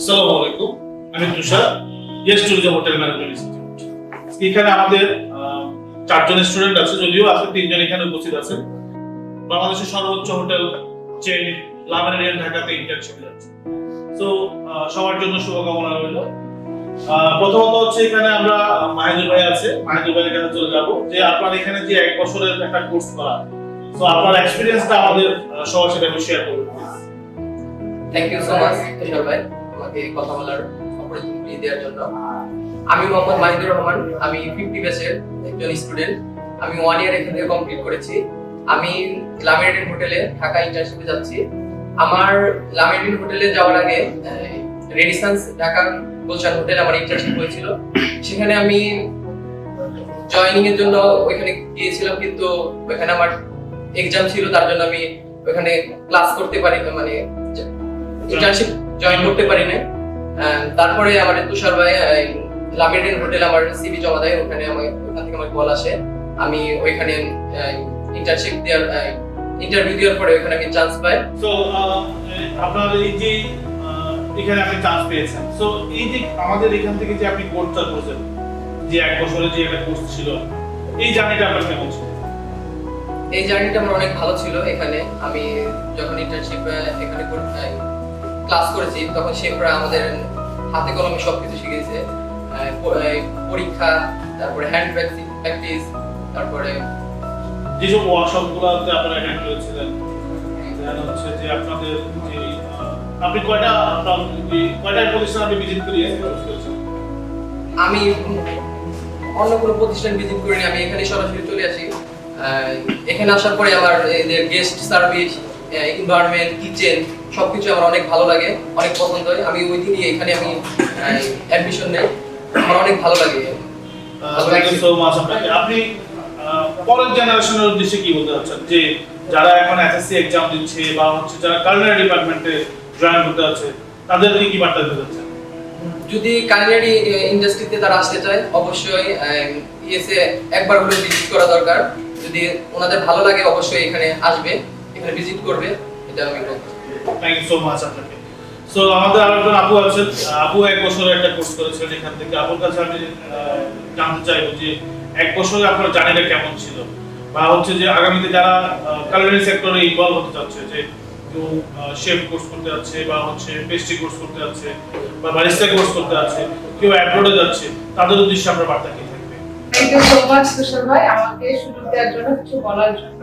আসসালামু আলাইকুম। আমি Tushar. Yes tourism hotel management institute এখানে আমাদের চারজন স্টুডেন্ট আছে, যদিও আছে, তিনজন এখানে উপস্থিত আছে। বাংলাদেশের সর্বোচ্চ হোটেল চেন লাভেরিয়ান ঢাকাতে ইন্টার্নশিপ যাচ্ছে। তো সবার জন্য শুভকামনা রইল। প্রথমত হচ্ছে এখানে আমরা মাহিদুর ভাই আছে। মাহিদুর ভাইয়ের কাছে চলে যাব। যে আপনার এখানে যে এক বছরের একটা কোর্স করা। তো আপনার এক্সপিরিয়েন্সটা আমাদের সবার সাথে একটু শেয়ার করবেন thank you so much Tushar ভাই। আমাকে কথা বলার অপরচুনিটি দেওয়ার জন্য। আমি মোহাম্মদ মাহিদুর রহমান, আমি ফিফটি ব্যাচের একজন স্টুডেন্ট আমি ওয়ান ইয়ার এখান থেকে কমপ্লিট করেছি। আমি লামেরিন হোটেলে ঢাকা ইন্টার্নশিপে যাচ্ছি। আমার লামেরিন হোটেলে যাওয়ার আগে রেডিসান্স ঢাকা গুলশান হোটেল আমার ইন্টার্নশিপ হয়েছিল। সেখানে আমি জয়েনিং এর জন্য ওইখানে গিয়েছিলাম, কিন্তু ওইখানে আমার এক্সাম ছিল, তার জন্য আমি ওইখানে ক্লাস করতে পারি মানে ইন্টার্নশিপ জয়েন করতে পারি না আহ, তারপরে আমার তুষার ভাই লামিডিন হোটেল আমার সিভি জমা দেয় ওখানে আমার ওখান থেকে আমার কল আসে। আমি ওইখানে ইন্টার্নশিপ দেওয়ার ইন্টারভিউ দেওয়ার পরে ওইখানে আমি চান্স পাই। সো আপনার এই যে এখানে আপনি চান্স পেয়েছেন। সো এই যে আমাদের এখান থেকে যে আপনি কোর্সটা করেছেন যে এক বছরের যে একটা কোর্স ছিল এই জার্নিটা আপনার কেমন ছিল? এই জার্নিটা আমার অনেক ভালো ছিল এখানে। আমি যখন ইন্টার্নশিপ এখানে ক্লাস করেছি তখন শেফরা আমাদের হাতে কলমে সবকিছু শিখিয়েছে। পরীক্ষা তারপরে হ্যান্ড প্র্যাকটিস তারপরে যেসব আপনারা অ্যাটেন্ড করেছিলেন হচ্ছে যে আপনাদের যে আপনি কয়টা কয়টা প্রতিষ্ঠান আপনি ভিজিট করিয়ে করেছেন? আমি অন্য কোনো প্রতিষ্ঠান ভিজিট করিনি আমি এখানে সরাসরি চলে আসি। এখানে আসার পরে আমার গেস্ট সার্ভিস এনভায়রনমেন্ট কিচেন সবকিছু আমার অনেক ভালো লাগে অনেক পছন্দ হয় আমি ওই দিনই এখানে আমি অ্যাডমিশন নেই। আমার অনেক ভালো লাগে। থ্যাংক ইউ সো মাচ আপনাকে। আপনি পরের জেনারেশনের উদ্দেশ্যে কি বলতে চাচ্ছেন? যে যারা এখন এসএসসি এক্সাম দিচ্ছে বা হচ্ছে যারা কালনারি ডিপার্টমেন্টে জয়েন করতে যাচ্ছে তাদের কি বার্তা দিতে চাচ্ছেন? যদি কালিনারি ইন্ডাস্ট্রিতে তারা আসতে চায় অবশ্যই ইএসএ একবার হলে ভিজিট করা দরকার। যদি ওনাদের ভালো লাগে অবশ্যই এখানে আসবে। এখানে ভিজিট করবে এটা আমি বলব। থ্যাংক ইউ সো মাচ আপনাকে। সো আমাদের আরও একজন আপু আছেন আপু এক বছরের একটা কোর্স করেছিলেন এখান থেকে। আপুর কাছে আমি জানতে চাইব যে এক বছরে আপনার জার্নিটা কেমন ছিল? বা হচ্ছে যে আগামীতে যারা কালারি সেক্টরে ইনভলভ হতে চাচ্ছে যে কেউ শেফ কোর্স করতে যাচ্ছে বা হচ্ছে পেস্ট্রি কোর্স করতে যাচ্ছে বা বারিস্টা কোর্স করতে যাচ্ছে কেউ অ্যাব্রোডে যাচ্ছে তাদের উদ্দেশ্যে আপনার বার্তা কি থাকবে? Thank you so much Tushar ভাই। আমাকে সুযোগ দেওয়ার জন্য কিছু বলার জন্য।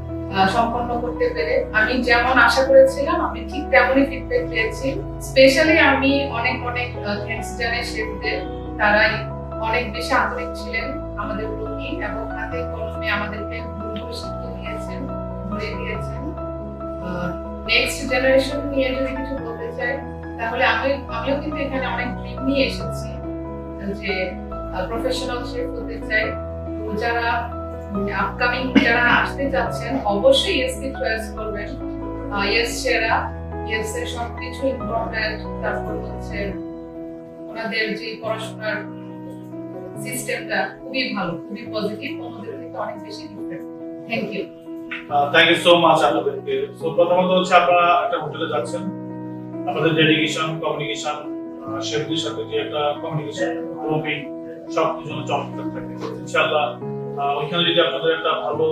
সম্পন্ন করতে পেরে। আমি যেমন আশা করেছিলাম, আমি ঠিক তেমনই ফিডব্যাক পেয়েছি। স্পেশালি আমি অনেক অনেক থ্যাঙ্কস জানাই শেফদের তারাই অনেক বেশি আন্তরিক ছিলেন আমাদের প্রতি এবং হাতে কলমে আমাদেরকে দিয়েছেন, ধরে দিয়েছেন নেক্সট জেনারেশন নিয়ে যদি কিছু বলতে চাই, তাহলে আমি, আমিও কিন্তু এখানে অনেক ড্রিম নিয়ে এসেছি। যে প্রফেশনাল শেফ হতে চাই। যারা আপকামিং যারা আসতে যাচ্ছেন, অবশ্যই ইয়েস কে চয়েস করবেন। ইয়েস সেরা ইয়েস এর সবকিছু ইম্পর্টেন্ট তারপর হচ্ছে ওনাদের যে পড়াশোনার সিস্টেমটা খুবই ভালো, খুবই পজিটিভ অন্যদের থেকে অনেক বেশি different thank you thank you so much আপনাদেরকে। সো প্রথমত হচ্ছে আপনারা একটা হোটেলে যাচ্ছেন। আপনাদের ডেডিকেশন কমিউনিকেশন শেফদের সাথে যে একটা কমিউনিকেশন গ্রুপিং সব কিছু চমৎকার থাকে। ইনশাআল্লাহ ওইখানে যদি আপনাদের একটা ভালো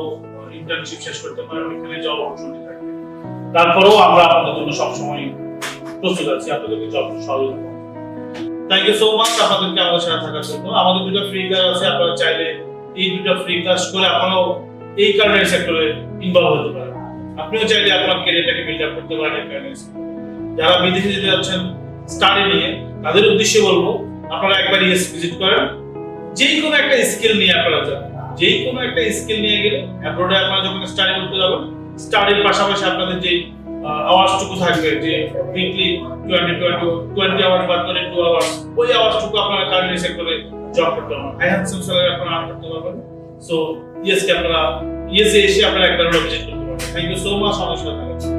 ইন্টার্নশিপ শেষ করতে পারেন, ওইখানে যাওয়ার অপরচুনিটি থাকে। তারপরেও আমরা আপনাদের জন্য সবসময় প্রস্তুত আছি, আপনাদেরকে জব সহযোগিতা থ্যাংক ইউ সো মাচ আপনাদেরকে আমাদের সাথে থাকার জন্য। আমাদের দুটো ফ্রি ক্লাস আছে, আপনারা চাইলে এই দুটো ফ্রি ক্লাস করে আপনারাও এই কারণে সেক্টরে ইনভলভ হতে পারেন। আপনিও চাইলে আপনার ক্যারিয়ারটাকে বিল্ড আপ করতে পারেন কারণে যারা বিদেশে যেতে যাচ্ছেন স্টাডি নিয়ে, তাদের উদ্দেশ্যে বলব, আপনারা একবার ইয়েস ভিজিট করেন। যেই কোনো একটা স্কিল নিয়ে আপনারা যান। যেই কোনো একটা স্কিল নিয়ে গেলে অ্যাব্রোডে আপনারা যখন স্টাডি করতে যাবেন স্টাডির পাশাপাশি আপনাদের যে থাকবে, যে weekly twenty twenty twenty hours বা টোয়েন্টি টু আওয়ার্স ওই আওয়াজটুকু আপনারা কারেন্ট সেক্টরে জব করতে পারবেন। হাই স্যালারি আপনারা আর্ন করতে পারবেন। সো ইয়েসকে আপনারা ইয়েসে এসে আপনারা একবার ভিজিট করতে পারেন থ্যাংক ইউ সো মাচ আমার।